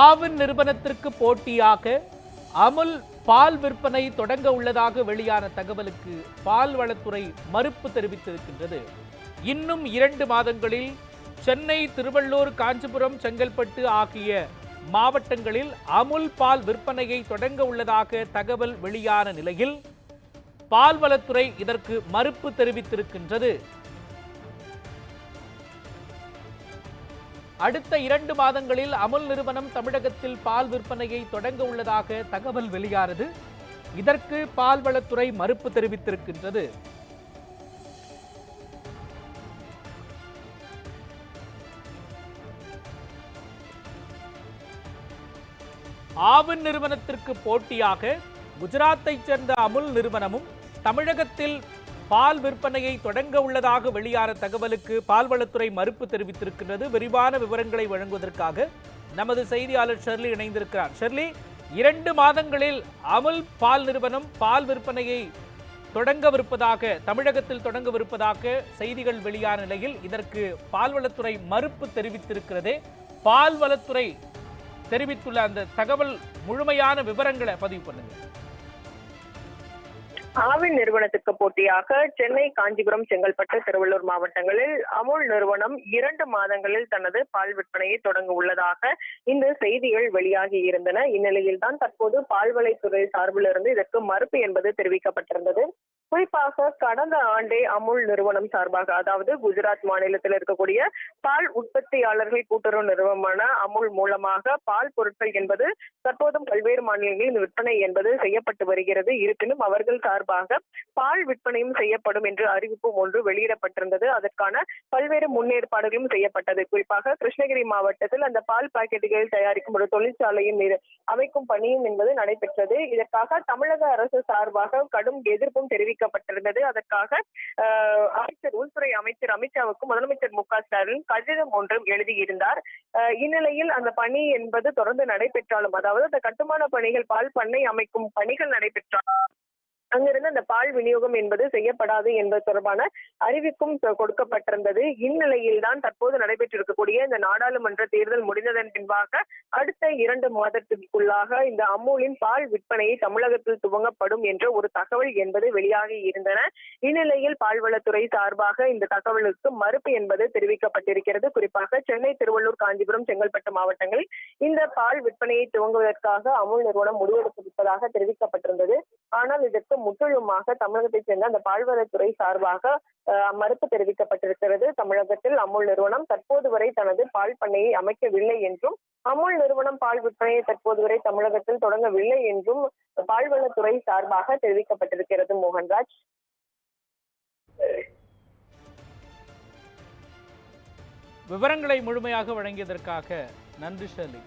ஆவின் நிறுவனத்திற்கு போட்டியாக அமுல் பால் விற்பனை தொடங்க உள்ளதாக வெளியான தகவலுக்கு பால் வளத்துறை மறுப்பு தெரிவித்திருக்கின்றது. இன்னும் இரண்டு மாதங்களில் சென்னை திருவள்ளூர் காஞ்சிபுரம் செங்கல்பட்டு ஆகிய மாவட்டங்களில் அமுல் பால் விற்பனையை தொடங்க உள்ளதாக தகவல் வெளியான நிலையில் பால்வளத்துறை இதற்கு மறுப்பு தெரிவித்திருக்கின்றது. அடுத்த இரண்டு மாதங்களில் அமுல் நிறுவனம் தமிழகத்தில் பால் விற்பனையை தொடங்க உள்ளதாக தகவல் வெளியானது. இதற்கு பால்வளத்துறை மறுப்பு தெரிவித்திருக்கின்றது. ஆவின் நிறுவனத்திற்கு போட்டியாக குஜராத்தைச் சேர்ந்த அமுல் நிறுவனமும் தமிழகத்தில் பால் விற்பனையை தொடங்க உள்ளதாக வெளியான தகவலுக்கு பால்வளத்துறை மறுப்பு தெரிவித்திருக்கின்றது. விரிவான விவரங்களை வழங்குவதற்காக நமது செய்தியாளர் ஷெர்லி இணைந்திருக்கிறார். ஷெர்லி இரண்டு மாதங்களில் அமுல் பால் நிறுவனம் பால் விற்பனையை தொடங்கவிருப்பதாக தமிழகத்தில் தொடங்கவிருப்பதாக செய்திகள் வெளியான நிலையில் இதற்கு பால்வளத்துறை மறுப்பு தெரிவித்திருக்கிறதே. பால்வளத்துறை தெரிவித்துள்ள அந்த தகவல் முழுமையான விவரங்களை பதிவு பண்ணுங்கள் ஆவின் நிறுவனத்துக்கு போட்டியாக சென்னை காஞ்சிபுரம் செங்கல்பட்டு திருவள்ளூர் மாவட்டங்களில் அமுல் நிறுவனம் இரண்டு மாதங்களில் தனது பால் விற்பனையை தொடங்க உள்ளதாக இந்த செய்திகள் வெளியாகி இருந்தன. இந்நிலையில் தான் தற்போது பால்வளைத்துறை சார்பிலிருந்து இதற்கு மறுப்பு என்பது தெரிவிக்கப்பட்டிருந்தது. குறிப்பாக கடந்த ஆண்டே அமுல் நிறுவனம் சார்பாக அதாவது குஜராத் மாநிலத்தில் இருக்கக்கூடிய பால் உற்பத்தியாளர்கள் கூட்டுறவு நிறுவனமான அமுல் மூலமாக பால் பொருட்கள் என்பது தற்போதும் பல்வேறு மாநிலங்களில் விற்பனை என்பது செய்யப்பட்டு வருகிறது. இருப்பினும் அவர்கள் சார்பாக பால் விற்பனையும் செய்யப்படும் என்று அறிவிப்பும் ஒன்று வெளியிடப்பட்டிருந்தது. அதற்கான பல்வேறு முன்னேற்பாடுகளும் செய்யப்பட்டது. குறிப்பாக கிருஷ்ணகிரி மாவட்டத்தில் அந்த பால் பாக்கெட்டுகள் தயாரிக்கும் ஒரு தொழிற்சாலையும் அமைக்கும் பணியும் என்பது நடைபெற்றது. இதற்காக தமிழக அரசு சார்பாக கடும் எதிர்ப்பும் தெரிவிக்கப்பட்டிருந்தது. அதற்காக ஆஹ், அமைச்சர் உள்துறை அமைச்சர் அமித்ஷாவுக்கும் முதலமைச்சர் மு க ஸ்டாலின் கடிதம் ஒன்றும் எழுதியிருந்தார். ஆஹ், இந்நிலையில் அந்த பணி என்பது தொடர்ந்து நடைபெற்றாலும் அதாவது அந்த கட்டுமான பணிகள் பால் பண்ணை அமைக்கும் பணிகள் நடைபெற்றாலும் அங்கிருந்து அந்த பால் விநியோகம் என்பது செய்யப்படாது என்பது தொடர்பான அறிவிப்பும் கொடுக்கப்பட்டிருந்தது. இந்நிலையில் தான் தற்போது நடைபெற்றிருக்கக்கூடிய இந்த நாடாளுமன்ற தேர்தல் முடிந்ததன் பின்பாக அடுத்த இரண்டு மாதத்திற்குள்ளாக இந்த அமூலின் பால் விற்பனையை தமிழகத்தில் துவங்கப்படும் என்ற ஒரு தகவல் என்பது வெளியாகி இருந்தன. இந்நிலையில் பால்வளத்துறை சார்பாக இந்த தகவலுக்கு மறுப்பு என்பது தெரிவிக்கப்பட்டிருக்கிறது. குறிப்பாக சென்னை திருவள்ளூர் காஞ்சிபுரம் செங்கல்பட்டு மாவட்டங்களில் இந்த பால் விற்பனையை துவங்குவதற்காக அமுல் நிறுவனம் முடிவெடுத்திருப்பதாக தெரிவிக்கப்பட்டிருந்தது. ஆனால் இதற்கு முற்றிலுமாக தமிழகத்தைச் சேர்ந்த அந்த பால்வளத்துறை சார்பாக மறுப்பு தெரிவிக்கப்பட்டிருக்கிறது. தமிழகத்தில் அமுல் நிறுவனம் தற்போது வரை தனது பால் பண்ணையை அமைக்கவில்லை என்றும் அமுல் நிறுவனம் பால் விற்பனையை தற்போது வரை தமிழகத்தில் தொடங்கவில்லை என்றும் பால்வளத்துறை சார்பாக தெரிவிக்கப்பட்டிருக்கிறது. மோகன்ராஜ். விவரங்களை முழுமையாக வழங்கியதற்காக நன்றி ஷெர்லி